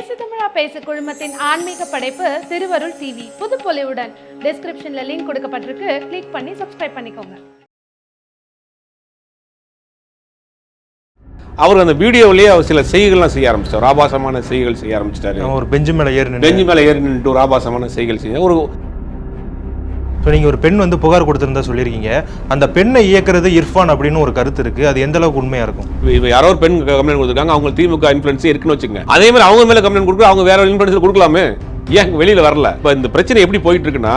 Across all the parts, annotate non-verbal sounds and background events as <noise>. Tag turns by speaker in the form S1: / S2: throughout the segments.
S1: பேசு தமிழா பேசு குழுமத்தின் ஆன்மீக படைப்பு திருவருள் டிவி புதுப்பொலிவுடன் டிஸ்கிரிப்ஷன்ல லிங்க் கொடுக்கப்பட்டிருக்கு. கிளிக் பண்ணி சப்ஸ்கிரைப் பண்ணிக்கோங்க.
S2: அவர் அந்த வீடியோவிலேயே அவர் சில செய்கைகள்லாம் செய்ய ஆரம்பிச்சிட்டார். ஆபாசமான செய்கைகள் செய்ய ஆரம்பிச்சிட்டாரு.
S3: ஒரு பெஞ்சு மேலே ஏறி
S2: பெஞ்சு மேலே ஏறி நின்று ஒரு ஆபாசமான செய்கைகள் செய்ய ஒரு
S3: ஸோ நீங்கள் ஒரு பெண் வந்து புகார் கொடுத்துருந்தா சொல்லியிருக்கீங்க. அந்த பெண்ணை இயக்குறது இர்ஃபான் அப்படின்னு ஒரு கருத்து இருக்குது அது எந்த அளவுக்கு உண்மையாக இருக்கும்?
S2: இப்போ யாரோ ஒரு பெண் கம்ப்ளைண்ட் கொடுத்துருக்காங்க. அவங்க திமுக இன்ஃபுளுன்ஸ் இருக்குன்னு வச்சுங்க அதே மாதிரி அவங்க மேலே கம்ப்ளைண்ட் கொடுக்குற அவங்க வேற இன்ஃபுளுன்ஸ் கொடுக்கலாமே? ஏன் வெளியில் வரல? இப்போ இந்த பிரச்சனை எப்படி போயிட்டு இருக்குன்னா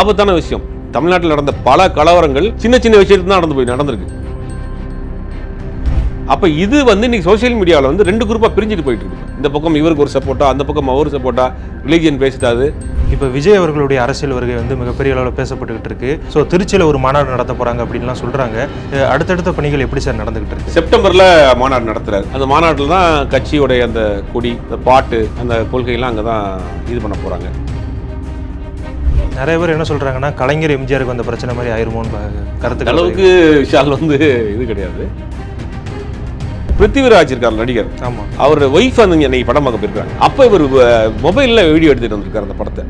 S2: ஆபத்தான விஷயம். தமிழ்நாட்டில் நடந்த பல கலவரங்கள் சின்ன சின்ன விஷயத்துல தான் நடந்து போய் நடந்திருக்கு. அப்ப இது வந்து இன்னைக்கு சோஷியல் மீடியாவில் வந்து ரெண்டு குரூப்பா பிரிஞ்சுட்டு போயிட்டு இருக்கு இந்த பக்கம் இவருக்கு ஒரு சப்போர்ட்டா அந்த பக்கம் அவர் சப்போர்ட்டா ரிலீஜியன் பேசிட்டாது
S3: இப்போ விஜய் அவர்களுடைய அரசியல் வருகை வந்து மிகப்பெரிய அளவில் பேசப்பட்டுக்கிட்டு இருக்கு. ஸோ திருச்சியில் ஒரு மாநாடு நடத்த போறாங்க அப்படின்லாம் சொல்றாங்க. அடுத்தடுத்த பணிகள் எப்படி சார் நடந்துகிட்டு இருக்கு?
S2: செப்டம்பர்ல மாநாடு நடத்துறாரு. அந்த மாநாட்டில் தான் கட்சியோடைய அந்த கொடி அந்த பாட்டு அந்த கொள்கையெல்லாம் அங்கே தான் இது பண்ண போறாங்க.
S3: நிறைய பேர் என்ன சொல்றாங்கன்னா கலைஞர் எம்ஜிஆருக்கு வந்த பிரச்சனை மாதிரி ஆயிருமோன்னு கருத்துக்கள்
S2: அளவுக்கு விஷால் வந்து இது கிடையாது. பிருத்திவிராஜ் இருக்கார் நடிகர்.
S3: ஆமா.
S2: அவரோட ஒய்ஃப் வந்து இன்னைக்கு படம் பார்க்க போயிருக்காங்க. அப்போ இவர் மொபைலில் வீடியோ எடுத்துட்டு வந்திருக்காரு அந்த படத்தை.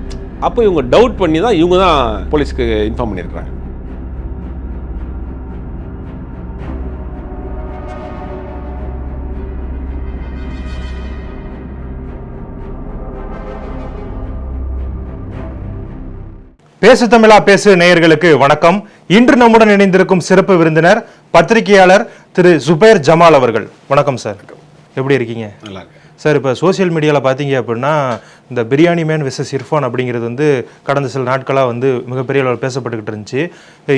S2: அப்போ இவங்க டவுட் பண்ணி தான் இவங்க தான் போலீஸ்க்கு இன்ஃபார்ம் பண்ணியிருக்காங்க
S3: பேசு தமிழா பேசு நேயர்களுக்கு வணக்கம். இன்று நம்முடன் இணைந்திருக்கும் சிறப்பு விருந்தினர் பத்திரிகையாளர் திரு சுபேர் ஜமால் அவர்கள். வணக்கம் சார். எப்படி இருக்கீங்க?
S2: நல்லா இருக்கு
S3: சார் இப்போ சோஷியல் மீடியாவில் பார்த்தீங்க அப்படின்னா இந்த பிரியாணி மேன் விசஸ் இர்ஃபான் அப்படிங்கிறது வந்து கடந்த சில நாட்களாக வந்து மிகப்பெரிய அளவில் பேசப்பட்டுக்கிட்டு இருந்துச்சு.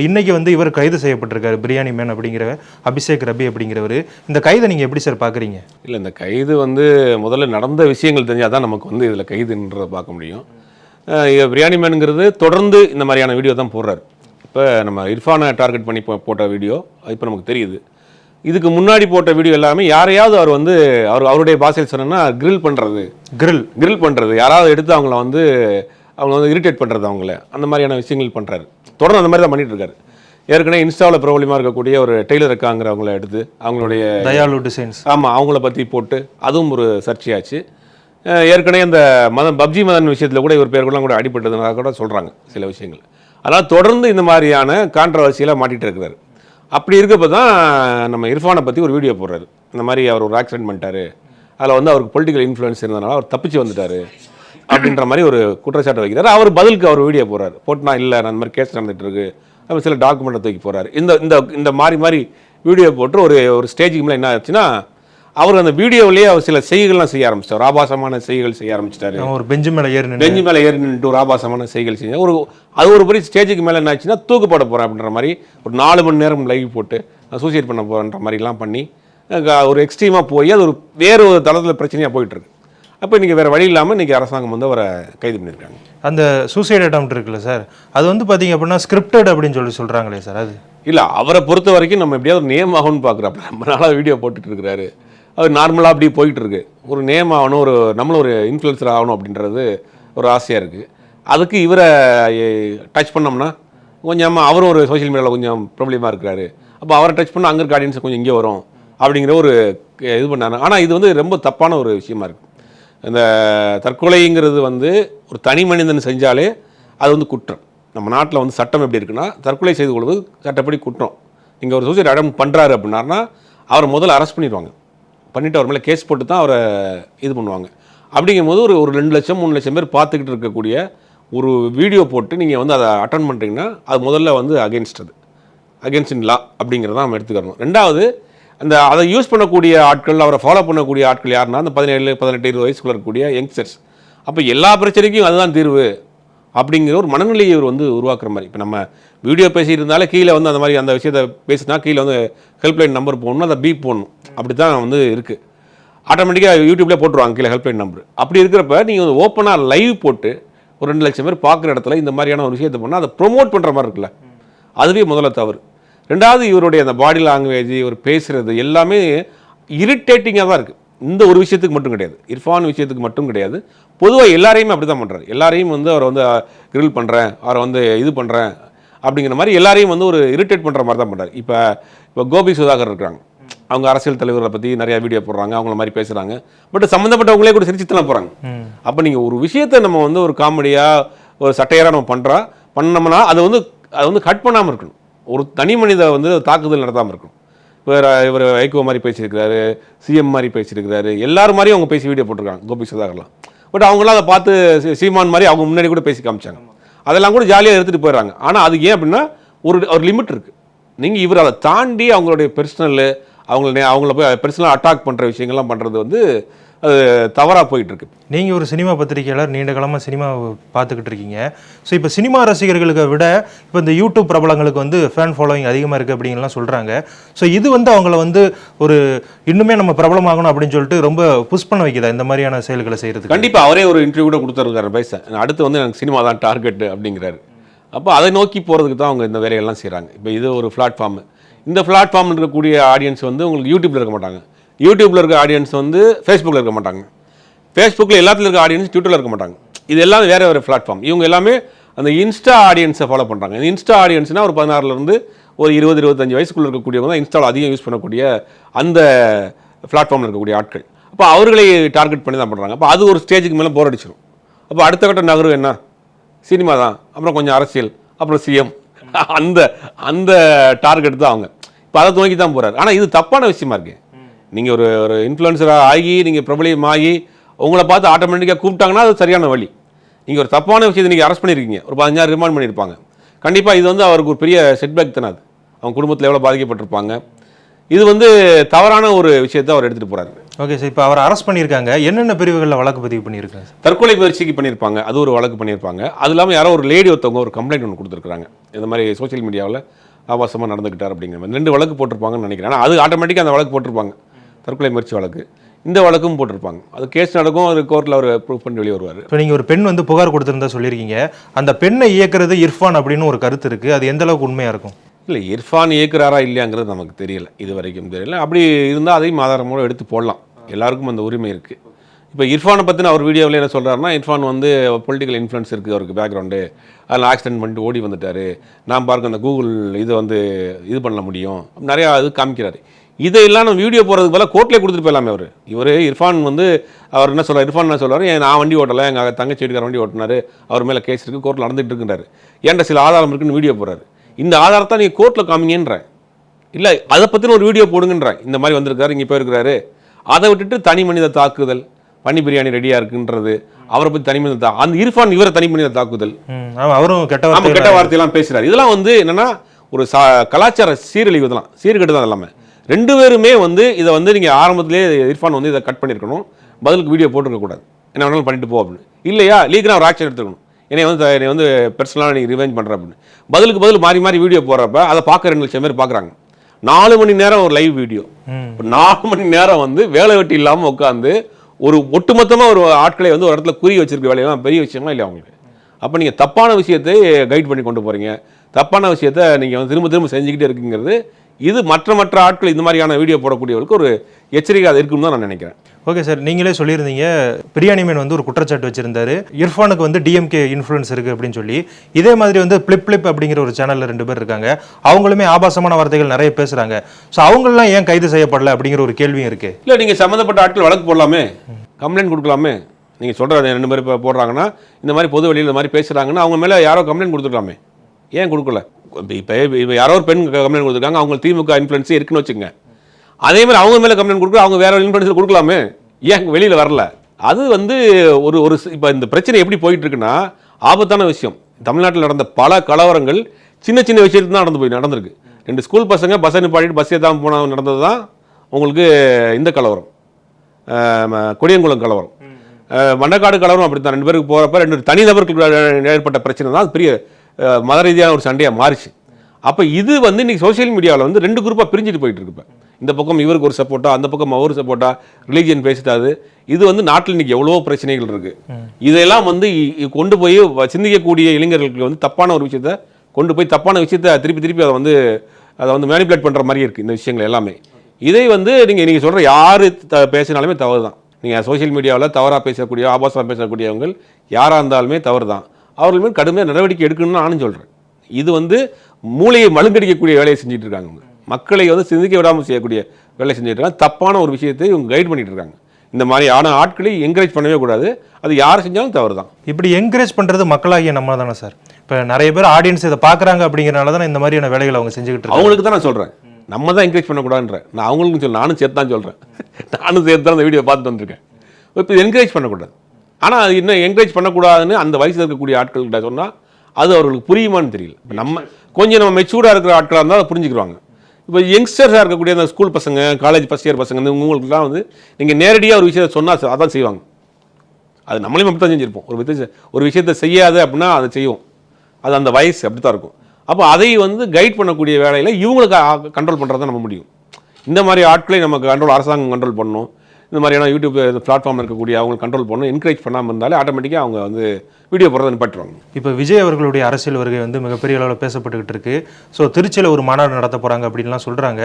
S3: இன்னைக்கு வந்து இவர் கைது செய்யப்பட்டிருக்காரு பிரியாணி மேன் அப்படிங்கிற அபிஷேக் ரபி அப்படிங்கிறவர். இந்த கைதை நீங்கள் எப்படி சார் பார்க்குறீங்க
S2: இல்லை இந்த கைது வந்து முதல்ல நடந்த விஷயங்கள் தெரிஞ்சால் தான் நமக்கு வந்து இதில் கைதுன்றதை பார்க்க முடியும். பிரியாணி மேனுங்கிறது தொடர்ந்து இந்த மாதிரியான வீடியோ தான் போடுறாரு. இப்போ நம்ம இர்ஃபானை டார்கெட் பண்ணி போட்ட வீடியோ இப்போ நமக்கு தெரியுது. இதுக்கு முன்னாடி போட்ட வீடியோ எல்லாமே யாரையாவது அவர் வந்து அவர் அவருடைய பாஷையில் சொன்னோன்னா கிரில் பண்ணுறது
S3: கிரில்
S2: கிரில் பண்ணுறது யாராவது எடுத்து அவங்கள வந்து அவங்க வந்து இரிட்டேட் பண்ணுறது அவங்கள. அந்த மாதிரியான விஷயங்கள் பண்ணுறாரு தொடர்ந்து அந்த மாதிரி தான் பண்ணிட்டு இருக்காரு ஏற்கனவே இன்ஸ்டாவில் பிரபலியமாக இருக்கக்கூடிய ஒரு டெய்லர் இருக்காங்கிறவங்கள எடுத்து அவங்களுடைய
S3: தயாலு டிசைன்ஸ்
S2: ஆமாம் அவங்கள பற்றி போட்டு அதுவும் ஒரு சர்ச்சையாச்சு. ஏற்கனவே இந்த மதம் பப்ஜி மதன் விஷயத்தில் கூட இவர் பேர்கள்லாம் கூட அடிபட்டதுனால கூட சொல்கிறாங்க சில விஷயங்கள். அதனால் தொடர்ந்து இந்த மாதிரியான கான்ட்ரவர்சியெலாம் மாட்டிகிட்டு இருக்கிறாரு. அப்படி இருக்கப்போ தான் நம்ம இர்ஃபானை பற்றி ஒரு வீடியோ போடுறாரு. இந்த மாதிரி அவர் ஒரு ஆக்சிடென்ட் பண்ணிட்டாரு. அதில் வந்து அவருக்கு பொலிட்டிக்கல் இன்ஃப்ளூயன்ஸ் இருந்ததுனால அவர் தப்பிச்சு வந்துட்டாரு. அப்படின்ற மாதிரி ஒரு குற்றச்சாட்டு வைக்கிறார். அவர் பதிலுக்கு அவர் வீடியோ போடுறாரு. போட்டு நான் இல்லை நான் இந்த மாதிரி கேஸ் நடந்துட்டு இருக்கு அப்புறம் சில டாக்குமெண்ட்டை தூக்கி போறாரு இந்த இந்த இந்த மாதிரி மாதிரி வீடியோ போட்டு ஒரு ஒரு ஸ்டேஜுக்கு மேலே என்ன ஆச்சுன்னா அவர் அந்த வீடியோவிலேயே அவர் சில செய்கைகள்லாம் செய்ய ஆரம்பிச்சிட்டார். ஆபாசமான செய்கைகள் செய்ய ஆரம்பிச்சிட்டாரு.
S3: ஒரு பெஞ்சு மேலே ஏறி
S2: பெஞ்சு மேலே ஏறி நின்று ஒரு ஆபாசமான செய்கைகள் செஞ்சு ஒரு அது ஒரு படி ஸ்டேஜுக்கு மேலே என்ன ஆச்சுன்னா தூக்கு போட போகிறேன் அப்படின்ற மாதிரி ஒரு நாலு மணி நேரம் லைவ் போட்டு சூசைட் பண்ண போகிறன்ற மாதிரிலாம் பண்ணி ஒரு எக்ஸ்ட்ரீமாக போய் அது ஒரு வேறு ஒரு தளத்தில் பிரச்சனையாக போயிட்டுருக்கு. அப்போ இன்றைக்கி வேறு வழி இல்லாமல் இன்றைக்கி அரசாங்கம் வந்து அவரை கைது பண்ணியிருக்காங்க.
S3: அந்த சூசைட் அட்டம் இருக்குல்ல சார் அது வந்து பார்த்தீங்க அப்படின்னா ஸ்கிரிப்டட் அப்படின்னு சொல்லி சொல்கிறாங்களே சார் அது?
S2: இல்லை அவரை பொறுத்த வரைக்கும் நம்ம எப்படியாவது நேம் ஆகும்னு பார்க்குறாப்புல ரொம்ப நாளாக வீடியோ போட்டுட்டு இருக்கிறாரு. அது நார்மலாக அப்படி போயிட்டுருக்கு. ஒரு நேம் ஆகணும் ஒரு நம்மளும் ஒரு இன்ஃப்ளூயன்சர் ஆகணும் அப்படின்றது ஒரு ஆசையாக இருக்குது அதுக்கு இவரை டச் பண்ணோம்னா கொஞ்சம் அவரும் ஒரு சோஷியல் மீடியாவில் கொஞ்சம் ப்ராப்ளமாக இருக்கிறாரு. அப்போ அவரை டச் பண்ணால் அங்கே இருக்க ஆடியன்ஸ் கொஞ்சம் இங்கே வரும் அப்படிங்கிற ஒரு இது பண்ணாரு. ஆனால் இது வந்து ரொம்ப தப்பான ஒரு விஷயமா இருக்குது இந்த தற்கொலைங்கிறது வந்து ஒரு தனி மனிதன் செஞ்சாலே அது வந்து குற்றம். நம்ம நாட்டில் வந்து சட்டம் எப்படி இருக்குன்னா தற்கொலை செய்து கொள்வது சட்டப்படி குற்றம். இங்கே ஒரு சூசைட் அடம் பண்ணுறாரு அப்படின்னாருனா அவரை முதல்ல அரெஸ்ட் பண்ணிடுவாங்க. பண்ணிவிட்டு அவர் மேலே கேஸ் போட்டு தான் அவரை இது பண்ணுவாங்க. அப்படிங்கும்போது ஒரு ஒரு ரெண்டு லட்சம் மூணு லட்சம் பேர் பார்த்துக்கிட்டு இருக்கக்கூடிய ஒரு வீடியோ போட்டு நீங்கள் வந்து அதை அட்டன் பண்ணுறீங்கன்னா அது முதல்ல வந்து அகேன்ஸ்ட் அது. அகேன்ஸ்ட் இன் லா அப்படிங்கிறத நம்ம எடுத்துக்கணும். ரெண்டாவது அந்த அதை யூஸ் பண்ணக்கூடிய ஆட்கள் அவரை ஃபாலோ பண்ணக்கூடிய ஆட்கள் யாருன்னா அந்த பதினேழு பதினெட்டு இருபது வயசுக்குள்ள இருக்கக்கூடிய யங்ஸ்டர்ஸ் அப்போ எல்லா பிரச்சனைக்கும் அதுதான் தீர்வு. அப்படிங்கிற ஒரு மனநிலையை இவர் வந்து உருவாக்குற மாதிரி. இப்போ நம்ம வீடியோ பேசியிருந்தாலே இருந்தாலே கீழே வந்து அந்த மாதிரி அந்த விஷயத்தை பேசினா கீழே வந்து ஹெல்ப்லைன் நம்பர் போடணும் அதை பீப் போடணும். அப்படி தான் வந்து இருக்குது ஆட்டோமேட்டிக்காக யூடியூப்லேயே போட்டுருவாங்க கீழே ஹெல்ப்லைன் நம்பர் அப்படி இருக்கிறப்ப நீங்கள் வந்து ஓப்பனாக லைவ் போட்டு ஒரு ரெண்டு லட்சம் பேர் பார்க்குற இடத்துல இந்த மாதிரியான ஒரு விஷயத்தை பண்ணால் அதை ப்ரொமோட் பண்ணுற மாதிரி இருக்குல்ல. அதுவே முதல்ல தவறு. ரெண்டாவது இவருடைய அந்த பாடி லாங்குவேஜ் இவர் பேசுகிறது எல்லாமே இரிட்டேட்டிங்காக தான் இருக்குது இந்த ஒரு விஷயத்துக்கு மட்டும் கிடையாது. இர்ஃபான் விஷயத்துக்கு மட்டும் கிடையாது. பொதுவாக எல்லாரையுமே அப்படி தான் பண்ணுறாரு எல்லாரையும் வந்து அவரை வந்து கிரில் பண்ணுறேன் அவரை வந்து இது பண்ணுறேன் அப்படிங்கிற மாதிரி எல்லாரையும் வந்து ஒரு இரிட்டேட் பண்ணுற மாதிரி தான் பண்ணுறாரு இப்போ இப்போ கோபி சுதாகர் இருக்காங்க. அவங்க அரசியல் தலைவர்களை பற்றி நிறைய வீடியோ போடுறாங்க அவங்கள மாதிரி பேசுகிறாங்க பட் சம்மந்தப்பட்டவங்களே கூட சிரிச்சு தான் போகிறாங்க அப்போ நீங்கள் ஒரு விஷயத்தை நம்ம வந்து ஒரு காமெடியாக ஒரு சட்டையராக நம்ம பண்ணுறோம் பண்ணோம்னா அதை வந்து அதை வந்து கட் பண்ணாமல் இருக்கணும். ஒரு தனி மனித வந்து தாக்குதல் நடத்தாமல் இருக்கணும். வேறு இவர் வைகோ மாதிரி பேசியிருக்கிறாரு சிஎம் மாதிரி பேசியிருக்கிறாரு எல்லாரும் மாதிரியும் அவங்க பேசி வீடியோ போட்டிருக்காங்க கோபி சுதாகர்லாம். பட் அவங்களாம் அதை பார்த்து சீமான் மாதிரி அவங்க முன்னாடி கூட பேசி காமிச்சாங்க. அதெல்லாம் கூட ஜாலியாக எடுத்துகிட்டு போயிடுறாங்க. ஆனால் அது ஏன் அப்படின்னா ஒரு ஒரு லிமிட் இருக்குது நீங்கள் இவர் அதை தாண்டி அவங்களுடைய பர்சனல் அவங்கள அவங்கள போய் பர்சனலாக அட்டாக் பண்ணுற விஷயங்கள்லாம் பண்ணுறது வந்து அது தவறாக போயிட்டு இருக்கு
S3: நீங்கள் ஒரு சினிமா பத்திரிகையாளர் நீண்ட காலமாக சினிமா பார்த்துக்கிட்டு இருக்கீங்க. ஸோ இப்போ சினிமா ரசிகர்களுக்கு விட இப்போ இந்த யூடியூப் பிரபலங்களுக்கு வந்து ஃபேன் ஃபாலோவிங் அதிகமாக இருக்குது அப்படின்லாம் சொல்கிறாங்க ஸோ இது வந்து அவங்கள வந்து ஒரு இன்னுமே நம்ம பிரபலமாகணும் அப்படின்னு சொல்லிட்டு ரொம்ப புஷ் பண்ண வைக்குதா இந்த மாதிரியான செயல்களை செய்கிறதுக்கு
S2: கண்டிப்பாக அவரே ஒரு இன்டர்வியூ கூட கொடுத்துருக்காரு பைசா. அடுத்து வந்து எனக்கு சினிமா தான் டார்கெட் அப்படிங்கிறாரு. அப்போ அதை நோக்கி போகிறதுக்கு தான் அவங்க இந்த வேலையெல்லாம் செய்கிறாங்க இப்போ இது ஒரு பிளாட்ஃபார்ம் இந்த பிளாட்ஃபார்ம் இருக்கக்கூடிய ஆடியன்ஸ் வந்து உங்களுக்கு யூடியூப்ல இருக்க மாட்டாங்க. யூடியூப்பில் இருக்க ஆடியன்ஸ் வந்து ஃபேஸ்புக்கில் இருக்க மாட்டாங்க. ஃபேஸ்புக்கில் எல்லாத்துலையும் இருக்க ஆடியன்ஸ் ட்விட்டரில் இருக்க மாட்டாங்க. இது எல்லாம் வேறு வேறு பிளாட்ஃபார்ம் இவங்க எல்லாமே அந்த இன்ஸ்டா ஆடியன்ஸை ஃபாலோ பண்ணுறாங்க இந்த இன்ஸ்டா ஆடியன்ஸ்னால் ஒரு பதினாறுலேருந்து ஒரு இருபது இருபத்தஞ்சு வயசுக்குள்ளே இருக்கக்கூடியவங்க தான் இன்ஸ்டாவில் அதிகம் யூஸ் பண்ணக்கூடிய அந்த பிளாட்ஃபார்மில் இருக்கக்கூடிய ஆட்கள். அப்போ அவர்களை டார்கெட் பண்ணி தான் பண்ணுறாங்க அப்போ அது ஒரு ஸ்டேஜுக்கு மேலே போர் அடிச்சிடும் அப்போ அடுத்த கட்ட நகர்வு என்ன? சினிமா தான். அப்புறம் கொஞ்சம் அரசியல். அப்புறம் சிஎம் அந்த அந்த டார்கெட் தான் அவங்க. இப்போ அதை துவங்கி தான் போகிறாரு ஆனால் இது தப்பான விஷயமா இருக்குது நீங்கள் ஒரு ஒரு இன்ஃப்ளூயன்சராக ஆகி நீங்கள் பிரபலியமாகி உங்களை பார்த்து ஆட்டோமேட்டிக்காக கூப்பிட்டாங்கன்னா அது சரியான வழி. நீங்கள் ஒரு தப்பான விஷயத்தை நீங்கள் அரெஸ்ட் பண்ணியிருக்கீங்க ஒரு பதினஞ்சாயிரம் ரிமாண்ட் பண்ணியிருப்பாங்க கண்டிப்பாக இது வந்து அவருக்கு ஒரு பெரிய செட்பேக் தானே அது. அவங்க குடும்பத்தில் எவ்வளோ பாதிக்கப்பட்டிருப்பாங்க. இது வந்து தவறான ஒரு விஷயத்தை அவர் எடுத்துகிட்டு போகிறாரு
S3: ஓகே சார் இப்போ அவரை அரெஸ்ட் பண்ணியிருக்காங்க. என்னென்ன பிரிவுகளில் வழக்கு பதிவு பண்ணியிருக்காங்க
S2: தற்கொலை முயற்சிக்கு பண்ணியிருப்பாங்க. அது ஒரு வழக்கு பண்ணியிருப்பாங்க. அது இல்லாமல் யாரோ ஒரு லேடி ஒருத்தவங்க ஒரு கம்ப்ளைண்ட் ஒன்று கொடுத்துருக்காங்க இந்த மாதிரி சோஷியல் மீடியாவில் ஆபாசமாக நடந்துக்கிட்டார் அப்படிங்கிற மாதிரி. ரெண்டு வழக்கு போட்டிருப்பாங்கன்னு நினைக்கிறேன். ஆனால் அது ஆட்டோமேட்டிக்காக அந்த வழக்கு போட்டிருப்பாங்க. தற்கொலை முயற்சி வழக்கு. இந்த வழக்கும் போட்டிருப்பாங்க. அது கேஸ் நடக்கும் அது கோர்ட்டில் அவர் ப்ரூவ் பண்ணி வெளியே வருவார்.
S3: இப்போ நீங்கள் ஒரு பெண் வந்து புகார் கொடுத்திருந்தா சொல்லியிருக்கீங்க. அந்த பெண்ணை இயக்குறது இர்ஃபான் அப்படின்னு ஒரு கருத்து இருக்குது அது எந்த அளவுக்கு உண்மையாக இருக்கும்?
S2: இல்லை இர்ஃபான் இயக்குறாரா இல்லையாங்கிறது நமக்கு தெரியல. இது வரைக்கும் தெரியல. அப்படி இருந்தால் அதையும் ஆதாரமோடு எடுத்து போடலாம். எல்லாருக்கும் அந்த உரிமை இருக்குது இப்போ இர்ஃபானை பற்றின அவர் வீடியோவில் என்ன சொல்கிறாருன்னா இர்ஃபான் வந்து பொலிட்டிக்கல் இன்ஃப்ளூயன்ஸ் இருக்குது அவருக்கு பேக்ரவுண்டு அதில் ஆக்சிடென்ட் பண்ணிட்டு ஓடி வந்துட்டார். நான் பாருங்க அந்த கூகுள் இதை வந்து இது பண்ண முடியும். நிறையா இது காமிக்கிறாரு. இதையெல்லாம் நம்ம வீடியோ போகிறதுக்கு பதிலாக கோர்ட்லேயே கொடுத்துட்டு போயிடலாமே அவர். இவர் இர்ஃபான் வந்து அவர் என்ன சொல்றாரு? இர்ஃபான் என்ன சொல்றாரு? "ஏன் நான் வண்டி ஓட்டலை எங்கள் தங்கச்சி வீட்டுக்கார வண்டி ஓட்டினாரு. அவர் மேலே கேஸ் இருக்குது கோர்ட்டில் நடந்துட்டு இருக்குன்றாரு. ஏன்டா சில ஆதாரம் இருக்குன்னு வீடியோ போடுறாரு. இந்த ஆதாரத்தை நீங்கள் கோர்ட்டில் காமிங்கன்றேன் இல்லை அதை பற்றின ஒரு வீடியோ போடுங்கன்றேன் இந்த மாதிரி வந்திருக்காரு இங்கே போயிருக்கிறாரு. அதை விட்டுட்டு தனி மனித தாக்குதல் பன்னி பிரியாணி ரெடியாக இருக்குன்றது அவரை பற்றி தனி மனித தா அந்த இர்ஃபான் இவரை தனி மனித தாக்குதல்.
S3: அவரும் கெட்ட
S2: கெட்ட வார்த்தையெல்லாம் பேசுறாரு. இதெல்லாம் வந்து என்னன்னா ஒரு சா கலாச்சார சீரழிவு இதெல்லாம் சீர்கெட்டு தான் எல்லாமே ரெண்டு பேருமே வந்து இதை வந்து நீங்கள் ஆரம்பத்திலே இர்ஃபான் வந்து இதை கட் பண்ணியிருக்கணும் பதிலுக்கு வீடியோ போட்டுருக்க கூடாது. என்ன வேணாலும் பண்ணிட்டு போ அப்படின்னு. இல்லையா? லீக்கனாக ஒரு ஆக்ஷன் எடுத்துக்கணும். என்னை வந்து என்னை வந்து பர்சனலாக நீங்கள் ரிவெஞ்ச் பண்ணுற அப்படின்னு. பதிலுக்கு பதில் மாறி மாறி வீடியோ போடுறப்ப அதை பார்க்க ரெண்டு லட்சம் பேர் பார்க்குறாங்க. நாலு மணி நேரம் ஒரு லைவ் வீடியோ நாலு மணி நேரம் வந்து வேலை வெட்டி இல்லாமல் உட்காந்து ஒரு ஒட்டுமொத்தமாக ஒரு ஆட்களை வந்து ஒரு இடத்துல குறி வச்சிருக்க வேலையெல்லாம் பெரிய விஷயமா இல்லை அவங்களுக்கு? அப்போ நீங்கள் தப்பான விஷயத்தை கைட் பண்ணி கொண்டு போகிறீங்க தப்பான விஷயத்தை நீங்கள் வந்து திரும்ப திரும்ப செஞ்சுக்கிட்டே இருக்குங்கிறது இது மற்ற மற்ற ஆட்கள் இந்த மாதிரியான வீடியோ போடக்கூடியவர்களுக்கு ஒரு எச்சரிக்கை அது இருக்குன்னு தான் நான் நினைக்கிறேன்.
S3: ஓகே சார் நீங்களே சொல்லியிருந்தீங்க பிரியாணி மேன் வந்து ஒரு குற்றச்சாட்டு வச்சிருந்தாரு. இர்ஃபானுக்கு வந்து டிஎம்கே இன்ஃப்ளூயன்ஸ் இருக்கு அப்படின்னு சொல்லி. இதே மாதிரி வந்து பிளிப் பிளிப் அப்படிங்கிற ஒரு சேனல்ல ரெண்டு பேர் இருக்காங்க. அவங்களுமே ஆபாசமான வார்த்தைகள் நிறைய பேசுறாங்க. ஸோ அவங்களெல்லாம் ஏன் கைது செய்யப்படல அப்படிங்கிற ஒரு கேள்வியும் இருக்கு.
S2: இல்லை நீங்கள் சம்மந்தப்பட்ட ஆட்கள் வழக்கு போடலாமே. கம்ப்ளைண்ட் கொடுக்கலாமே. நீங்கள் சொல்கிற ரெண்டு பேர் போடுறாங்கன்னா இந்த மாதிரி பொது வெளியில் இந்த மாதிரி பேசுகிறாங்கன்னா அவங்க மேலே யாரோ கம்ப்ளைண்ட் கொடுத்துருக்கலாமே ஏன் கொடுக்கல? இப்போ இப்போ யாரோ ஒரு பெண் கம்ப்ளைண்ட் கொடுத்துருக்காங்க. அவங்க திமுக இன்ஃப்ளூயன்ஸ் இருக்குன்னு வச்சுங்க அதே மாதிரி அவங்க மேலே கம்ப்ளைண்ட் கொடுக்க அவங்க வேற இன்ஃப்ளூயன்ஸ் கொடுக்கலாமே. ஏன் வெளியில் வரல? அது வந்து ஒரு ஒரு இப்போ இந்த பிரச்சனை எப்படி போயிட்டு இருக்குன்னா ஆபத்தான விஷயம். தமிழ்நாட்டில் நடந்த பல கலவரங்கள் சின்ன சின்ன விஷயத்துக்கு தான் நடந்து போய் நடந்திருக்கு. ரெண்டு ஸ்கூல் பசங்க பஸ் நிப்பாட்டிட்டு பஸ் ஏற்றாமல் போன நடந்தது தான் உங்களுக்கு இந்த கலவரம். கொடியங்குளம் கலவரம். அஹ் மண்ணக்காடு கலவரம் அப்படி தான் ரெண்டு பேருக்கு போகிறப்ப ரெண்டு தனிநபர்களுக்கு ஏற்பட்ட பிரச்சனை தான். அது பெரிய மத ரீதியான ஒரு சண்டையாக மாறிச்சு. அப்போ இது வந்து இன்றைக்கி சோஷியல் மீடியாவில் வந்து ரெண்டு குரூப்பாக பிரிஞ்சுட்டு போயிட்டு இருக்கு இந்த பக்கம் இவருக்கு ஒரு சப்போர்ட்டா அந்த பக்கம் அவர் சப்போர்ட்டா ரிலீஜியன் பேசிட்டாது இது வந்து நாட்டில் இன்னைக்கு எவ்வளவோ பிரச்சனைகள் இருக்குது இதெல்லாம் வந்து கொண்டு போய் வ- சிந்திக்கக்கூடிய இளைஞர்களுக்கு வந்து தப்பான ஒரு விஷயத்த கொண்டு போய் தப்பான விஷயத்த திருப்பி திருப்பி அதை வந்து அதை வந்து மேனிப்புலேட் பண்ணுற மாதிரி இருக்குது இந்த விஷயங்கள் எல்லாமே. இதை வந்து நீங்கள் நீங்கள் சொல்கிற யார் த பேசினாலுமே தவறு தான் நீங்கள் சோஷியல் மீடியாவில் தவறாக பேசக்கூடிய ஆபாசமாக பேசக்கூடியவங்க யாராக இருந்தாலுமே தவறு தான் அவர்கள் மேல் கடுமையாக நடவடிக்கை எடுக்கணும்னு நானும் சொல்கிறேன் இது வந்து மூளையை மழுங்கடிக்கக்கூடிய வேலையை செஞ்சுட்டு இருக்காங்க. மக்களை வந்து சிந்திக்க விடாமல் செய்யக்கூடிய வேலை செஞ்சுட்டு இருக்காங்க. தப்பான ஒரு விஷயத்தை இவங்க கைட் பண்ணிட்டு இருக்காங்க. இந்த மாதிரி ஆன ஆட்களை என்கரேஜ் பண்ணவே கூடாது. அது யார் செஞ்சாலும் தவறு தான்
S3: இப்படி என்கரேஜ் பண்ணுறது மக்களாகிய நம்ம தானே சார்? இப்போ நிறைய பேர் ஆடியன்ஸ் இதை பார்க்குறாங்க அப்படிங்கிறனால தானே இந்த மாதிரியான வேலைகளை அவங்க செஞ்சுக்கிட்டு இருக்காங்க.
S2: அவங்களுக்கு தான் நான் சொல்கிறேன் நம்ம தான் என்கரேஜ் பண்ணக்கூடாதுன்ற நான் அவங்களுக்கும் சொல்ல நானும் சேர்த்து தான் சொல்கிறேன் <laughs> நானும் சேர்த்து தான் அந்த வீடியோ பார்த்துட்டு வந்திருக்கேன். இப்போ என்கரேஜ் பண்ணக்கூடாது. ஆனால் அது இன்னும் என்கரேஜ் பண்ணக்கூடாதுன்னு அந்த வயசில் இருக்கக்கூடிய ஆட்கள்கிட்ட சொன்னால் அது அவர்களுக்கு புரியுமான்னு தெரியல. இப்ப நம்ம கொஞ்சம் நம்ம மெச்சூர்டாக இருக்கிற ஆட்களாக இருந்தால் அதை புரிஞ்சுக்கிடுவாங்க இப்போ யங்ஸ்டர்ஸாக இருக்கக்கூடிய அந்த ஸ்கூல் பசங்க காலேஜ் ஃபஸ்ட் இயர் பசங்க உங்களுக்குலாம் வந்து நீங்கள் நேரடியாக ஒரு விஷயத்தை சொன்னால் அதான் செய்வாங்க. அது நம்மளையும் அப்படி தான் செஞ்சுருப்போம். ஒரு விஷயத்தை ஒரு விஷயத்தை செய்யாத அப்படின்னா அதை செய்வோம். அது அந்த வயசு அப்படி தான் இருக்கும். அப்போ அதை வந்து கைட் பண்ணக்கூடிய வேலையில் இவங்களுக்கு கண்ட்ரோல் பண்ணுறது தான் நம்ம முடியும். இந்த மாதிரி ஆட்களை நமக்கு கண்ட்ரோல் அரசாங்கம் கண்ட்ரோல் பண்ணணும். இந்த மாதிரியான யூடியூப் பிளாட்ஃபார்ம் இருக்கக்கூடிய அவங்க கண்ட்ரோல் பண்ணணும் என்கரேஜ் பண்ணாமல் இருந்தாலே ஆட்டோமேட்டிக்காக அவங்க வந்து வீடியோ போடுறதை நிப்பாட்டுவாங்க
S3: இப்போ விஜய் அவர்களுடைய அரசியல் வருகை வந்து மிகப்பெரிய அளவில் பேசப்பட்டுக்கிட்டு இருக்கு. ஸோ திருச்சியில் ஒரு மாநாடு நடத்த போகிறாங்க அப்படின்லாம் சொல்கிறாங்க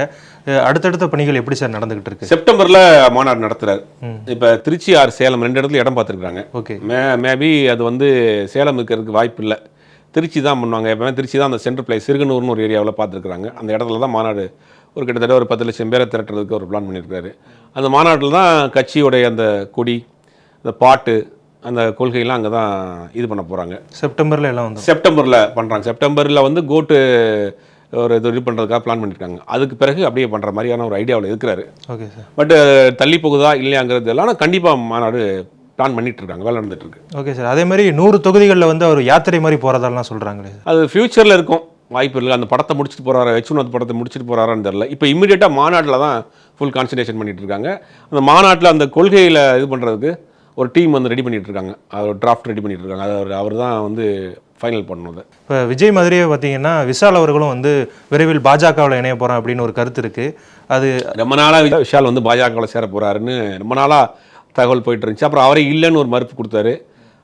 S3: அடுத்தடுத்த பணிகள் எப்படி சார் நடந்துகிட்டு இருக்கு?
S2: செப்டம்பரில் மாநாடு நடத்துறாரு. இப்போ திருச்சி ஆர் சேலம் ரெண்டு இடத்துல இடம் பார்த்துருக்காங்க
S3: ஓகே.
S2: மே மேபி அது வந்து சேலம் இருக்கிறதுக்கு வாய்ப்பு இல்லை. திருச்சி தான் பண்ணுவாங்க. எப்பவுமே திருச்சி தான் அந்த சென்ட்ரல் பிளேஸ் சிறுகனூர்னு ஒரு ஏரியாவில் பார்த்துருக்குறாங்க. அந்த இடத்துல தான் மாநாடு ஒரு கிட்டத்தட்ட ஒரு பத்து லட்சம் பேரை திரட்டுறதுக்கு ஒரு பிளான் பண்ணியிருக்காரு. அந்த மாநாட்டில் தான் கட்சியுடைய அந்த கொடி அந்த பாட்டு அந்த கொள்கையெல்லாம் அங்கே தான் இது பண்ண போகிறாங்க
S3: செப்டம்பரில் எல்லாம் வந்து
S2: செப்டம்பரில் பண்ணுறாங்க செப்டம்பரில் வந்து கோட்டு ஒரு இது இது பண்ணுறதுக்காக பிளான் பண்ணியிருக்காங்க. அதுக்கு பிறகு அப்படியே பண்ணுற மாதிரியான ஒரு ஐடியாவில் இருக்கிறாரு.
S3: Okay sir.
S2: பட் தள்ளி போகுதா இல்லையாங்கிறது எல்லாம் ஆனால் கண்டிப்பாக மாநாடு பிளான் பண்ணிட்டு இருக்காங்க வேலை நடந்துட்டு இருக்கு
S3: ஓகே சார். அதே மாதிரி நூறு தொகுதிகளில் வந்து அவர் யாத்திரை மாதிரி போகிறதெல்லாம் சொல்கிறாங்களே
S2: அது ஃபியூச்சரில் இருக்கும். வாய்ப்பு இல்லை அந்த படத்தை முடிச்சுட்டு போறாரா யச்சுநாத் படத்தை முடிச்சுட்டு போறாரான்னு தெரியல. இப்போ இமீடியட்டாக மாநாட்டில் தான் ஃபுல் கான்சன்ட்ரேஷன் பண்ணிட்டு இருக்காங்க. அந்த மாநாட்டில் அந்த கொள்கையில் இது பண்ணுறதுக்கு ஒரு டீம் வந்து ரெடி பண்ணிட்டு இருக்காங்க. அவர் டிராஃப்ட் ரெடி பண்ணிட்டு இருக்காங்க. அது அவர் அவர் தான் வந்து ஃபைனல் பண்ணணும் அதை.
S3: இப்போ விஜய் மாதிரியே பார்த்தீங்கன்னா விஷால் அவர்களும் வந்து விரைவில் பாஜகவில் இணைய போகிறோம் அப்படின்னு ஒரு கருத்து இருக்குது அது
S2: ரொம்ப நாளாக விஷால் வந்து பாஜகவில் சேர போறாருன்னு ரொம்ப நாளாக தகவல் போயிட்டு இருந்துச்சு. அப்புறம் அவரே இல்லைன்னு ஒரு மறுப்பு கொடுத்தாரு.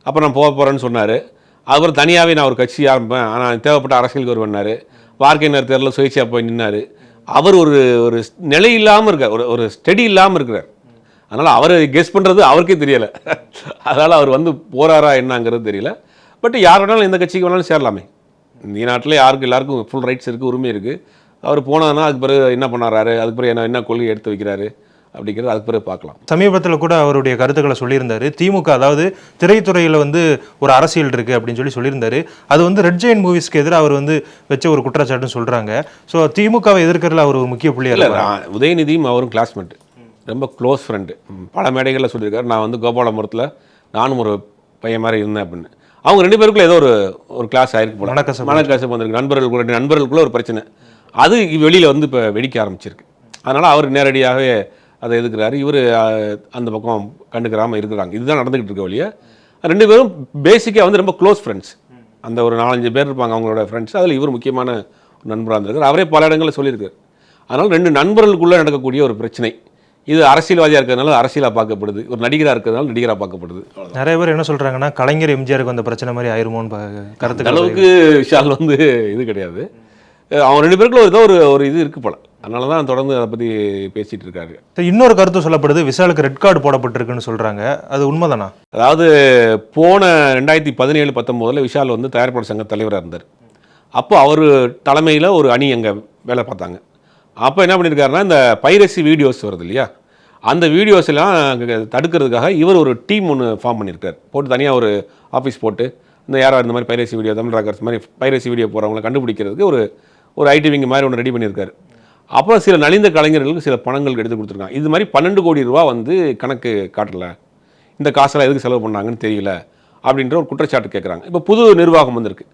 S2: அப்புறம் நான் போக போகிறேன்னு சொன்னார். அதுக்கப்புறம் தனியாகவே நான் ஒரு கட்சி ஆரம்பிப்பேன். ஆனால் தேவைப்பட்ட அரசியலுக்கு வருவனார் வார்க்கையினர் தேர்தலில் சுயேட்சையாக போய் நின்னார். அவர் ஒரு ஒரு நிலை இல்லாமல் இருக்கார். ஒரு ஒரு ஸ்டடி இல்லாமல் இருக்கிறார். அதனால் அவர் கெஸ் பண்ணுறது அவருக்கே தெரியலை. அதனால் அவர் வந்து போகிறாரா என்னங்கிறது தெரியல. பட் யார் வேணாலும் எந்த கட்சிக்கு வேணாலும் சேரலாமே. இந்திய நாட்டில் யாருக்கு எல்லாருக்கும் ஃபுல் ரைட்ஸ் இருக்குது உரிமை இருக்குது அவர் போனாருன்னா அதுக்கு பிறகு என்ன பண்ணாரு அதுக்கு பிறகு என்ன என்ன கொள்கை எடுத்து வைக்கிறாரு? அப்படிங்கிறது அதுக்கு பிறகு பார்க்கலாம்.
S3: சமீபத்தில் கூட அவருடைய கருத்துக்களை சொல்லியிருந்தாரு. திமுக அதாவது திரைத்துறையில் வந்து ஒரு அரசியல் இருக்குது அப்படின்னு சொல்லி சொல்லியிருந்தாரு. அது வந்து ரெட் ஜெயின் மூவிஸ்க்கு எதிராக அவர் வந்து வச்ச ஒரு குற்றச்சாட்டுன்னு சொல்கிறாங்க ஸோ திமுகவை எதிர்க்கிறதுல அவர் ஒரு முக்கிய புள்ளியாக
S2: இல்லை உதயநிதியும் அவரும் கிளாஸ்மேட் ரொம்ப க்ளோஸ் ஃப்ரெண்டு பல மேடைகளில் சொல்லியிருக்காரு. நான் வந்து கோபாலபுரத்தில் நானும் ஒரு பையன் மாதிரி இருந்தேன் அப்படின்னு. அவங்க ரெண்டு பேருக்குள்ள ஏதோ ஒரு ஒரு கிளாஸ் ஆயிருக்கு போல.
S3: மனக்கசப்பு.
S2: மனக்கசப்பு வந்திருக்கு. நண்பர்கள் கூட நண்பர்களுக்குள்ள ஒரு பிரச்சனை. அது வெளியில் வந்து இப்போ வெடிக்க ஆரம்பிச்சிருக்கு. அதனால் அவர் நேரடியாகவே அதை எதுக்குறாரு இவர் அந்த பக்கம் கண்டுக்கிறாமல் இருக்கிறாங்க. இதுதான் நடந்துகிட்டு இருக்க வழிய. ரெண்டு பேரும் பேசிக்காக வந்து ரொம்ப க்ளோஸ் ஃப்ரெண்ட்ஸ் அந்த ஒரு நாலஞ்சு பேர் இருப்பாங்க அவங்களோட ஃப்ரெண்ட்ஸ் அதில் இவர் முக்கியமான ஒரு நண்பராக இருந்திருக்காரு. அவரே பல இடங்களில் சொல்லியிருக்காரு. அதனால் ரெண்டு நண்பர்களுக்குள்ளே நடக்கக்கூடிய ஒரு பிரச்சனை. இது அரசியல்வாதியாக இருக்கிறதுனால அரசியலாக பார்க்கப்படுது. ஒரு நடிகராக இருக்கிறதுனால நடிகராக பார்க்கப்படுது.
S3: நிறைய பேர் என்ன சொல்கிறாங்கன்னா கலைஞர் எம்ஜிஆருக்கு வந்த பிரச்சனை மாதிரி ஆயிருமோன்னு
S2: அந்த
S3: கருத்துக்கள்
S2: அளவுக்கு விஷால் வந்து இது கிடையாது. அவங்க ரெண்டு பேருக்குள்ள ஏதோ ஒரு ஒரு இது இருக்கு போல. அதனால தான் தொடர்ந்து அதை பற்றி பேசிட்டு இருக்காரு.
S3: இன்னொரு கருத்து சொல்லப்படுது விஷாலுக்கு ரெட் கார்டு போடப்பட்டிருக்குன்னு சொல்கிறாங்க அது உண்மைதானா?
S2: அதாவது போன ரெண்டாயிரத்தி பதினேழு பத்தொம்போதில் விஷால் வந்து தயாரிப்பாளர் சங்க தலைவராக இருந்தார். அப்போ அவர் தலைமையில் ஒரு அணி அங்கே வேலை பார்த்தாங்க. அப்போ என்ன பண்ணியிருக்காருன்னா இந்த பைரசி வீடியோஸ் வருது இல்லையா? அந்த வீடியோஸ் எல்லாம் தடுக்கிறதுக்காக இவர் ஒரு டீம் ஒன்று ஃபார்ம் பண்ணியிருக்கார். போட்டு தனியாக ஒரு ஆஃபீஸ் போட்டு இந்த யாரோ இந்த மாதிரி பைரசி வீடியோ தமிழ் ராக்கர்ஸ் மாதிரி பைரசி வீடியோ போகிறவங்களை கண்டுபிடிக்கிறதுக்கு ஒரு ஒரு ஐடி விங் மாதிரி ஒன்று ரெடி பண்ணியிருக்காரு. அப்புறம் சில நலிந்த கலைஞர்களுக்கு சில பணங்கள் எடுத்து கொடுத்துருக்காங்க. இது மாதிரி பன்னெண்டு கோடி ரூபா வந்து கணக்கு காட்டலை. இந்த காசெல்லாம் எதுக்கு செலவு பண்ணாங்கன்னு தெரியல அப்படின்ற ஒரு குற்றச்சாட்டு கேட்குறாங்க இப்போ புது நிர்வாகம் வந்திருக்கு.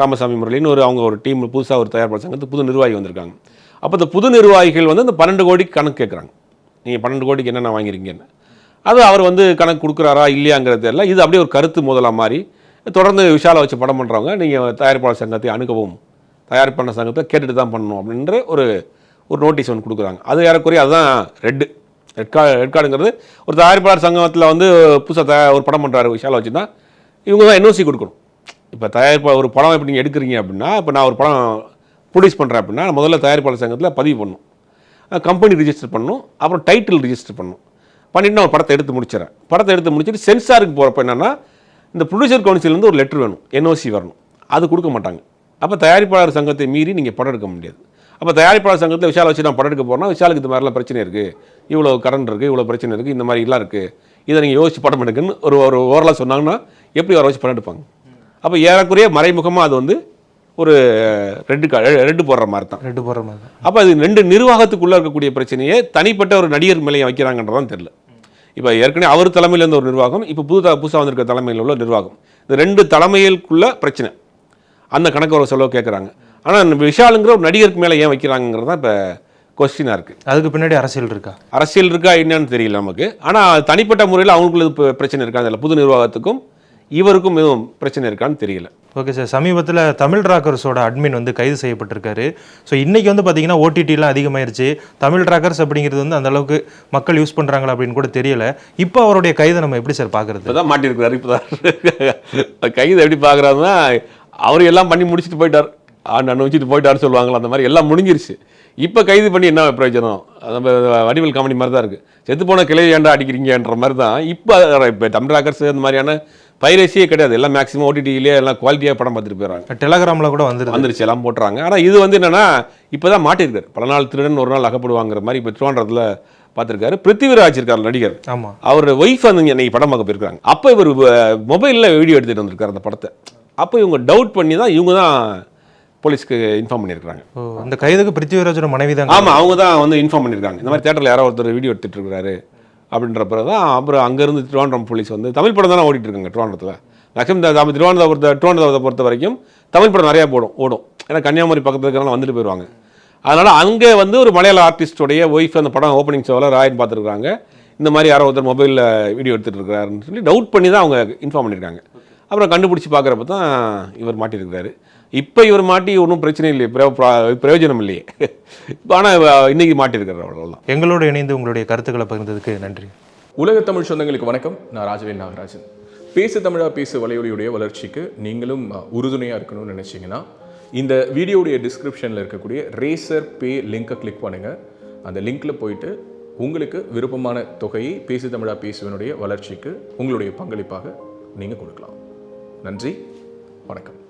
S2: ராமசாமி முரளின்னு ஒரு அவங்க ஒரு டீம் புதுசாக ஒரு தயார் சங்கத்து புது நிர்வாகி வந்திருக்காங்க. அப்போ இந்த புது நிர்வாகிகள் வந்து இந்த பன்னெண்டு கோடிக்கு கணக்கு கேட்குறாங்க நீங்கள் பன்னெண்டு கோடிக்கு என்னென்ன வாங்கிருக்கீங்கன்னு அது அவர் வந்து கணக்கு கொடுக்குறாரா இல்லையாங்கிறது தெரியல. இது அப்படியே ஒரு கருத்து முதலாக மாதிரி தொடர்ந்து விஷாலை வச்சு படம் பண்ணுறவங்க நீங்கள் தயாரிப்பாளர் சங்கத்தை அணுகவும் தயாரிப்பாளர் சங்கத்தை கேட்டுட்டு தான் பண்ணணும் அப்படின்ற ஒரு ஒரு நோட்டீஸ் ஒன்று கொடுக்குறாங்க. அது ஏறக்குறைய அதுதான் ரெட்டு ரெட் கார்டு ரெட் கார்டுங்கிறது ஒரு தயாரிப்பாளர் சங்கத்தில் வந்து புதுசாக தயா ஒரு படம் பண்ணுறாரு விஷாலை வச்சுன்னா இவங்க தான் என்ஓசி கொடுக்கணும். இப்போ தயாரிப்பா ஒரு படம் இப்போ நீங்கள் எடுக்கிறீங்க அப்படின்னா இப்போ நான் ஒரு படம் ப்ரொடியூஸ் பண்ணுறேன் அப்படின்னா முதல்ல தயாரிப்பாளர் சங்கத்தில் பதிவு பண்ணணும் கம்பெனி ரிஜிஸ்டர் பண்ணணும் அப்புறம் டைட்டில் ரிஜிஸ்டர் பண்ணும். பண்ணிட்டு நான் ஒரு படத்தை எடுத்து முடிச்சிடறேன். படத்தை எடுத்து முடிச்சுட்டு சென்சாருக்கு போகிறப்ப என்னென்னா இந்த ப்ரொடியூசர் கவுன்சிலேருந்து ஒரு லெட்டர் வேணும். என்ஓசி வரணும். அது கொடுக்க மாட்டாங்க. அப்போ தயாரிப்பாளர் சங்கத்தை மீறி நீங்கள் படம் எடுக்க முடியாது. அப்போ தயாரிப்பாளர் சங்கத்தில் விஷால் வச்சு நான் படம் எடுக்க போறேன்னா விஷாலுக்கு இது மாதிரிலாம் பிரச்சனை இருக்குது இவ்வளோ கரண்ட் இருக்குது இவ்வளோ பிரச்சனை இருக்குது இந்த மாதிரிலாம் இருக்குது இதை நீங்கள் யோசிச்சு படம் எடுக்குன்னு ஒரு ஒரு ஓரலாக சொன்னாங்கன்னா எப்படி வர வச்சு படம் எடுப்பாங்க? அப்போ ஏறக்குறைய மறைமுகமாக அது வந்து ஒரு ரெட்டு கா ரெட்டு போடுற மாதிரி தான்.
S3: ரெண்டு போகிற மாதிரி தான்.
S2: அப்போ அது ரெண்டு நிர்வாகத்துக்குள்ளே இருக்கக்கூடிய பிரச்சனையே தனிப்பட்ட ஒரு நடிகர் மேலே வைக்கிறாங்கன்றதான் தெரியல. இப்போ ஏற்கனவே அவர் தலைமையில் இருந்த ஒரு நிர்வாகம் இப்போ புது புதுசாக வந்திருக்க தலைமையில் உள்ள நிர்வாகம். இந்த ரெண்டு தலைமையிலுக்குள்ள பிரச்சனை. அந்த கணக்கு ஒரு செலவு கேட்குறாங்க ஆனால் விஷாலுங்கிற ஒரு நடிகருக்கு மேலே ஏன் வைக்கிறாங்கிறது தான் இப்போ கொஸ்டினாக இருக்குது
S3: அதுக்கு பின்னாடி அரசியல் இருக்கா?
S2: அரசியல் இருக்கா என்னன்னு தெரியல நமக்கு. ஆனால் தனிப்பட்ட முறையில் அவங்களுக்குள்ள இது ப- பிரச்சனை இருக்கா அதில் புது நிர்வாகத்துக்கும் இவருக்கும் எதுவும் பிரச்சனை இருக்கான்னு தெரியல.
S3: Okay sir. சமீபத்தில் தமிழ் ராக்கர்ஸோட அட்மின் வந்து கைது செய்யப்பட்டிருக்காரு. ஸோ இன்னைக்கு வந்து பார்த்தீங்கன்னா ஓடிடிலாம் அதிகமாயிருச்சு. தமிழ் ராக்கர்ஸ் அப்படிங்கிறது வந்து அந்த அளவுக்கு மக்கள் யூஸ் பண்ணுறாங்களா அப்படின்னு கூட தெரியல. இப்போ அவருடைய கைதை நம்ம எப்படி சார் பார்க்குறது
S2: இப்போ தான் மாட்டியிருக்கிறாரு இப்போ தான் கைது எப்படி பார்க்குறாருன்னா அவர் எல்லாம் பண்ணி முடிச்சுட்டு போயிட்டார். ஆண்டு அனுபவிச்சுட்டு போயிட்டாருன்னு சொல்லுவாங்களா அந்த மாதிரி எல்லாம் முடிஞ்சிருச்சு. இப்போ கைது பண்ணி என்ன பிரயோஜனம்? அது நம்ம வடிவல் காமெடி மாதிரி தான் இருக்குது செத்து போன கிளை ஏன்டா அடிக்கிறீங்கன்ற மாதிரி தான் இப்போ இப்போ தமிழ் ராக்கர்ஸ் அந்த மாதிரியான பைரசியே கிடையாது. எல்லாம் மேக்ஸிமம் ஓடிடியிலே எல்லாம் குவாலிட்டியாக படம் பார்த்துட்டு போயிடறாங்க.
S3: டெலகிராமில் கூட வந்துருது.
S2: வந்துருச்சு எல்லாம் போட்டுறாங்க. ஆனால் இது வந்து என்னன்னா இப்போ தான் மாட்டியிருக்காரு. பல நாள் திருடன் ஒரு நாள் அகப்படுவாங்கிற மாதிரி இப்போ திருவாண்டத்தில் பார்த்துருக்காரு. பிருத்திவிராஜ் இருக்கார் நடிகர்.
S3: ஆமாம்
S2: அவரோட ஒய்ஃப் வந்து இன்னைக்கு படம் பார்க்க போயிருக்காங்க. அப்போ இவர் மொபைலில் வீடியோ எடுத்துகிட்டு வந்திருக்காரு அந்த படத்தை. அப்போ இவங்க டவுட் பண்ணி தான் இவங்க தான் போலீஸ்க்கு இன்ஃபார்ம் பண்ணியிருக்காங்க
S3: ஓ இந்த கைதுக்கு பிருத்திவிராஜோட மனைவி தான்
S2: ஆமாம் அவங்க தான் வந்து இன்ஃபார்ம் பண்ணியிருக்காங்க. இந்த மாதிரி தேட்டரில் யாரோ ஒருத்தர் வீடியோ எடுத்துட்டு இருக்காரு அப்படின்ற பிறகு தான் அப்புறம் அங்கேருந்து திருவாண்டரம் போலீஸ் வந்து தமிழ் படம் தானே ஓடிட்டு இருக்காங்க திருவாண்டரத்தில் மேக்ஸிமம் நம்ம திருவாண்டரத்தை பொறுத்த வரைக்கும் தமிழ் படம் நிறையா போடும் ஓடும். ஏன்னா கன்னியாகுமரி பக்கத்தில் இருக்கிறனால வந்துட்டு போயிடுவாங்க அதனால் அங்கே வந்து ஒரு மலையாள ஆர்டிஸ்டோடைய ஒய்ஃப் அந்த படம் ஓப்பனிங் ஷோவில் ராயன் பார்த்துருக்காங்க இந்த மாதிரி யாரோ ஒருத்தர் மொபைலில் வீடியோ எடுத்துகிட்டு இருக்காருன்னு சொல்லி டவுட் பண்ணி தான் அவங்க இன்ஃபார்ம் பண்ணியிருக்காங்க. அப்புறம் கண்டுபிடிச்சி பார்க்குறப்ப தான் இவர் மாட்டியிருக்கிறாரு. இப்போ இவர் மாட்டி ஒன்றும் பிரச்சனை இல்லையே. பிரயோ- பிரா- பிரயோஜனம் இல்லையே. <laughs> இப்போ ஆனால் இன்னைக்கு மாட்டியிருக்காரு அவ்வளோதான்
S3: எங்களோடு இணைந்து உங்களுடைய கருத்துக்களை பகிர்ந்ததுக்கு நன்றி.
S4: உலக தமிழ் சொந்தங்களுக்கு வணக்கம். நான் ராஜவேல் நாகராஜன். பேசு தமிழா பேசு வலையொலியுடைய வளர்ச்சிக்கு நீங்களும் உறுதுணையாக இருக்கணும்னு நினச்சிங்கன்னா இந்த வீடியோடைய டிஸ்கிரிப்ஷனில் இருக்கக்கூடிய ரேசர் பே லிங்கை கிளிக் பண்ணுங்கள் அந்த லிங்க்கில் போயிட்டு உங்களுக்கு விருப்பமான தொகையை பேசு தமிழா பேசுவனுடைய வளர்ச்சிக்கு உங்களுடைய பங்களிப்பாக நீங்கள் கொடுக்கலாம். நன்றி. வணக்கம்.